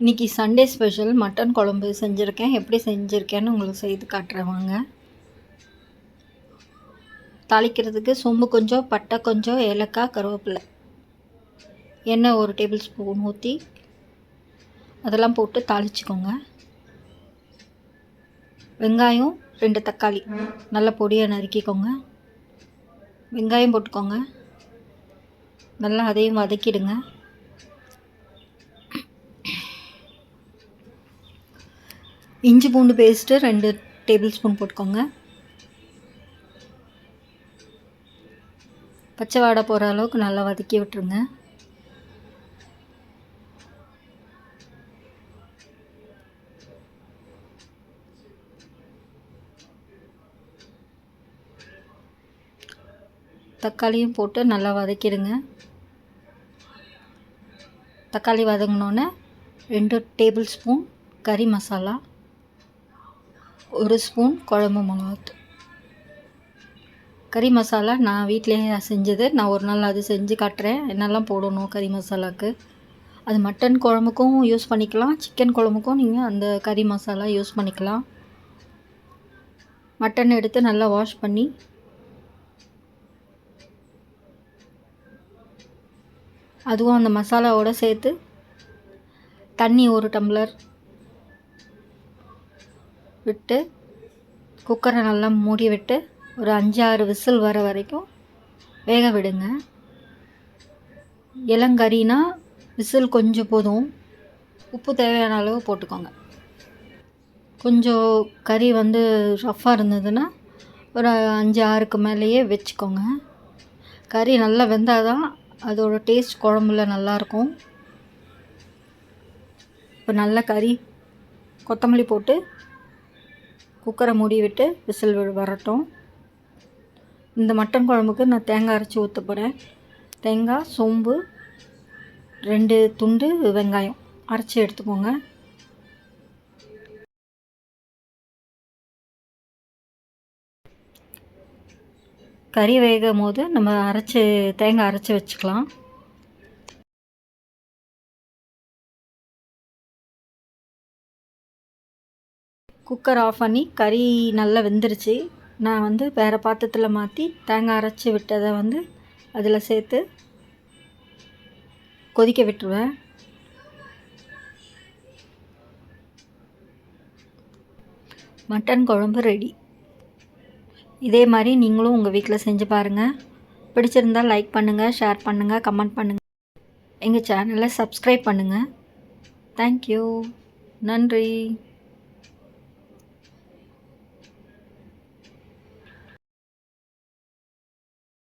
இன்றைக்கி Sunday special mutton குழம்பு செஞ்சுருக்கேன். எப்படி செஞ்சுருக்கேன்னு உங்களுக்கு செய்து காட்டுறவாங்க தாளிக்கிறதுக்கு சொம்பு கொஞ்சம் பட்டை கொஞ்சம் ஏலக்காய் கருவேப்பிலை. எண்ணெய் ஒரு டேபிள் ஸ்பூன் ஊற்றி அதெல்லாம் போட்டு தாளிச்சுக்கோங்க. வெங்காயம் ரெண்டு தக்காளி. நல்ல பொடியாக நறுக்கிக்கோங்க. வெங்காயம் போட்டுக்கோங்க. நல்லா அதையும் வதக்கிடுங்க. இஞ்சி பூண்டு பேஸ்ட்டு ரெண்டு டேபிள் ஸ்பூன் போட்டுக்கோங்க. பச்சை வாடை போகிற அளவுக்கு நல்லா வதக்கி விட்டுருங்க. தக்காளியும் போட்டு நல்லா வதக்கிடுங்க. தக்காளி வதங்கினோன்னே ரெண்டு டேபிள் ஸ்பூன் கறி மசாலா. ஒரு ஸ்பூன் குழம்பு மிளகாத்தூள். கறி மசாலா நான் வீட்டிலேயே செஞ்சது. நான் ஒரு நாள் அது செஞ்சு காட்டுறேன். என்னெல்லாம் போடணும் கறி மசாலாவுக்கு அது மட்டன் குழம்புக்கும் யூஸ் பண்ணிக்கலாம். சிக்கன் குழம்புக்கும் நீங்கள் அந்த கறி மசாலா யூஸ் பண்ணிக்கலாம். மட்டன் எடுத்து நல்லா வாஷ் பண்ணி அதுவும் அந்த மசாலாவோடு சேர்த்து தண்ணி ஒரு டம்ளர் விட்டு குக்கரை நல்லா மூடி விட்டு ஒரு அஞ்சாறு விசில் வர வரைக்கும் வேக விடுங்க. இளங்கறினா விசில் கொஞ்சம் போதும். உப்பு தேவையான அளவு போட்டுக்கோங்க. கொஞ்சம் கறி வந்து ரஃப்பாக இருந்ததுன்னா ஒரு அஞ்சு ஆறுக்கு மேலேயே வச்சுக்கோங்க. கறி நல்லா வெந்தால் தான் அதோடய டேஸ்ட் குழம்புல நல்லாயிருக்கும். இப்போ நல்ல கறி கொத்தமல்லி போட்டு குக்கரை மூடி விட்டு விசில் வரட்டும். இந்த மட்டன் குழம்புக்கு நான் தேங்காய் அரைச்சி ஊற்ற போகிறேன் தேங்காய் சோம்பு ரெண்டு துண்டு வெங்காயம். அரைச்சி எடுத்துக்கோங்க. கறி வேகும் போது நம்ம அரைச்சி தேங்காய் அரைச்சி வச்சுக்கலாம். குக்கர் ஆஃப் பண்ணி கறி நல்லா வெந்துருச்சு. நான் வந்து வேறு பாத்திரத்தில் மாற்றி தேங்காய் அரைச்சி விட்டதை வந்து அதில் சேர்த்து கொதிக்க விட்டுருவேன். மட்டன் குழம்பு ரெடி. இதே மாதிரி நீங்களும் உங்கள் வீட்டில் செஞ்சு பாருங்கள் பிடிச்சிருந்தால் லைக் பண்ணுங்கள் ஷேர் பண்ணுங்கள் கமெண்ட் பண்ணுங்கள் எங்கள் சேனலை சப்ஸ்கிரைப் பண்ணுங்கள் தேங்க்யூ நன்றி.